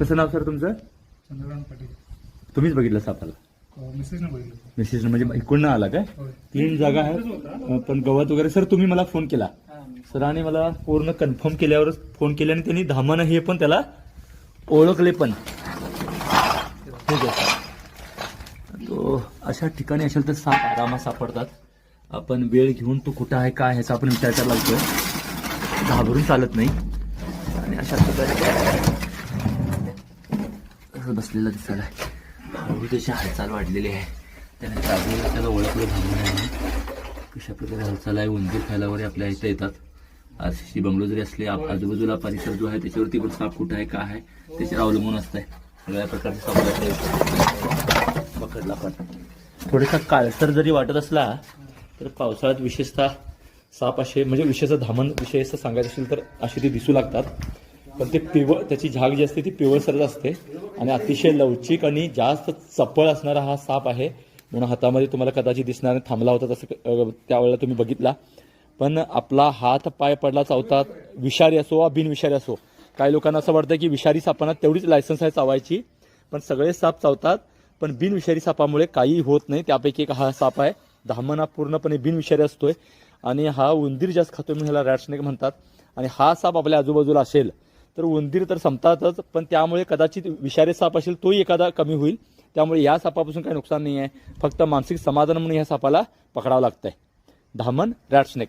कसं नाव सर तुमचं? चंद्रकांत पाटील. तुम्हीच बघितलं सापाला? बघितलं. मिसेस म्हणजे इकडनं आला काय? होय. तीन जागा आहेत. पण गवत वगैरे सर तुम्ही मला फोन केला. सरांनी मला पूर्ण कन्फर्म केल्यावरच फोन केले आणि त्यांनी धामानं हे पण त्याला ओळखले पण. ठीक आहे. तो अशा ठिकाणी असेल तर साप आरामात सापडतात. आपण वेळ घेऊन तो कुठं आहे काय ह्याचा आपण विचार करायला लागतोय. घाबरून चालत नाही. आणि अशा प्रकारे असं बसलेला दिसायला. हळूहळू त्याची हालचाल वाढलेली आहे. त्याने चालू त्याला ओळखलं थांबून आहे कशा प्रकारे हालचाल आहे उंदीर खायला वगैरे आपल्या इथं येतात. आज बंगलो जरी असले आजूबाजूला परिसर जो आहे त्याच्यावरती पण साप कुठं आहे काय आहे त्याच्यावर अवलंबून असतंय. सगळ्या प्रकारचे साप पकडला पण. थोडासा काळसर जरी वाटत असला तर पावसाळ्यात विशेषतः साप असे म्हणजे विशेषतः धामण विषय सांगायचं असेल तर असे ते दिसू लागतात. पण ते पिवळ त्याची झाग जी असते ती पिवळसरच असते. आणि अतिशय लवचिक आणि जास्त चपळ असणारा हा साप आहे. म्हणून हातामध्ये तुम्हाला कदाचित दिसणार नाही. थांबला होता तसं त्यावेळेला तुम्ही बघितला. पण आपला हात पाय पडला चावतात विषारी असो वा बिनविषारी असो काही लोकांना असं वाटतं की विषारी सापांना तेवढीच लायसन्स आहे चावायची. पण सगळे साप चावतात पण बिनविषारी सापामुळे काही होत नाही. त्यापैकी एक हा साप आहे. धामण हा पूर्णपणे बिनविषारी असतोय. आणि हा उंदीर जास्त खातोय म्हणून ह्याला रॅट स्नेक म्हणतात. आणि हा साप आपल्या आजूबाजूला असेल तर उंदीर तर संपतातच पण त्यामुळे कदाचित विषारी साप असेल तोही एखादा कमी होईल. त्यामुळे या सापापासून काही नुकसान नाही आहे. फक्त मानसिक समाधान म्हणून या सापाला पकडावं लागतंय. धामण रॅट स्नेक